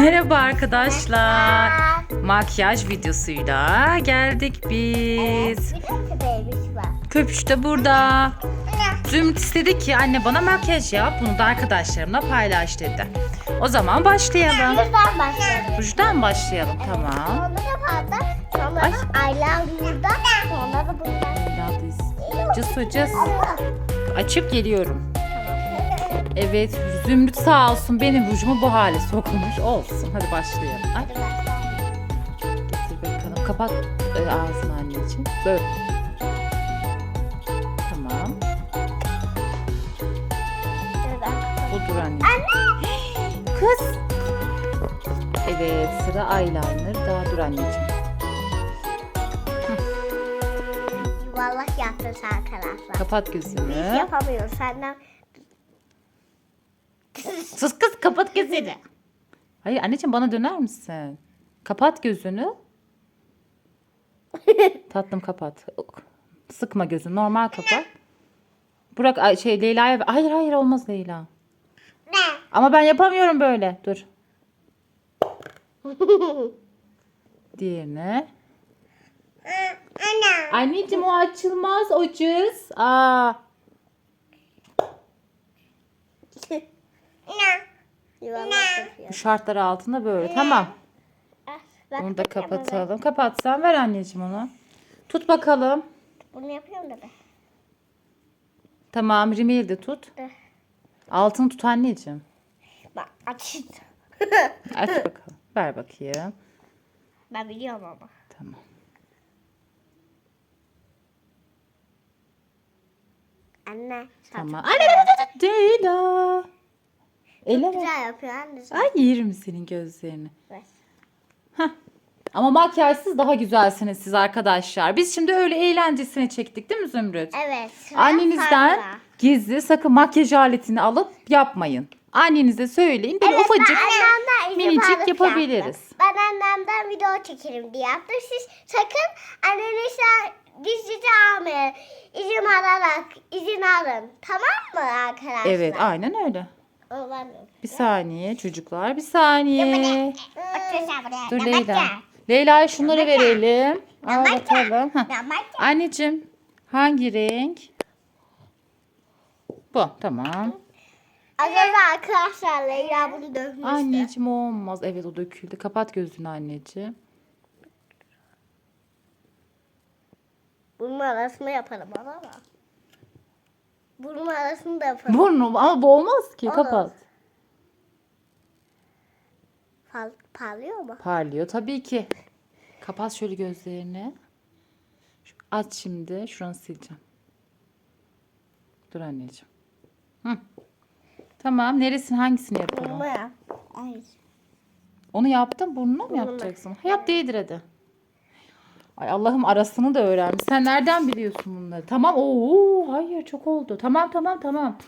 Merhaba arkadaşlar. Makyaj videosuyla geldik biz. Bir de köpeğimiz var. Köpüş de burada. Zümrüt istedi ki anne bana makyaj yap. Bunu da arkadaşlarımla paylaş dedi. O zaman başlayalım. Buradan başlayalım. Rujdan başlayalım tamam. Sonra da. Sonra Ay. burada. Sonra da. Evladız. Cız cız. Açıp geliyorum. Evet Zümrüt sağ olsun benim rujumu bu hale sokmuş. Olsun hadi başlayalım. Ay, getir bakalım. Kapat e, ağzını anneciğim. Böyle. Tamam. Budur anne. Kız. Evet sıra eyeliner. Daha dur anneciğim. Yuvarlak yaptın arkadaşlar. Kapat gözünü. Yapamıyoruz senden. Sus kız kapat gözünü. Hayır anneciğim bana döner misin? Kapat gözünü. Tatlım kapat. Sıkma gözünü. Normal kapat. Burak şey Leyla'ya. Hayır hayır olmaz Leyla. Ama ben yapamıyorum böyle. Dur. Diğerine. Anneciğim o açılmaz o cız. Aa. Ne? Yuvarlak yapıyor. Bu şartlar altında böyle. Tamam. Ah, bak, Bunu da kapatalım. Kapatsan ver anneciğim onu. Tut bakalım. Bunu yapıyorum da ben. Tamam rimeli de tut. Eh. Altını tut anneciğim. Bak aç. Aç bakalım. Ver bakayım. ben biliyorum ama. Tamam. Anne. sen Tamam. Anne Ceyda. Eleme. Güzel yapıyor anne. sen. Ay yerim senin gözlerini. Ver. Heh. Ama makyajsız daha güzelsiniz siz arkadaşlar. Biz şimdi öyle eğlencesine çektik değil mi Zümrüt? Evet. Annenizden Sara'da. gizli sakın makyaj aletini alıp yapmayın. Annenize söyleyin. Böyle ufacık ben annemden izin minicik yapabiliriz. yaptım. Ben annemden video çekerim diye yaptım. Siz sakın annenizden gizlice almayın. İzin alarak izin alın. Tamam mı arkadaşlar? Evet aynen öyle. Olan Bir saniye çocuklar bir saniye. Dur Leyla. Leyla'ya şunları verelim. Al bakalım. Heh. Anneciğim hangi renk? Bu tamam. Az önce arkadaşlar Leyla bunu dövmüştü. Anneciğim o olmaz. Evet o döküldü. Kapat gözünü anneciğim. Bunun arasını yapalım ama. Bunun arasını da yapalım. Burnu ama bu olmaz ki. Olur. Kapat. Fal parlıyor mu? Parlıyor tabii ki. Kapat şöyle gözlerini. Şu- Aç şimdi. Şuranı sileceğim. Dur anneciğim. Hı. Tamam. Neresini hangisini yapalım? Bunu yap. Ay. Onu yaptın burnuna mı yapacaksın? Yap değdir hadi. Ay Allah'ım arasını da öğrenmiş. Sen nereden biliyorsun bunları? Tamam. Oo hayır çok oldu. Tamam tamam tamam.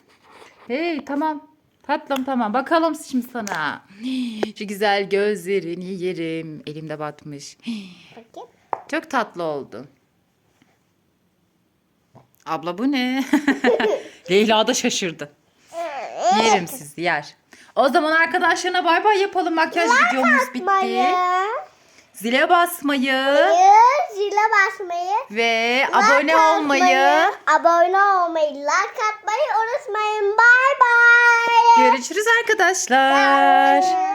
Hey tamam. Tatlım tamam. Bakalım şimdi sana. Şu güzel gözlerini yerim. Elimde batmış. Bakayım. Çok tatlı oldu. Abla bu ne? Leyla da şaşırdı. Yerim sizi yer. O zaman arkadaşlarına bay bay yapalım. Makyaj videomuz bitti. Basmayı. Zile basmayı Zile basmayı. ve like abone olmayı. Abone olmayı. Like atmayı unutmayın. Bye bye. Görüşürüz arkadaşlar. Bye.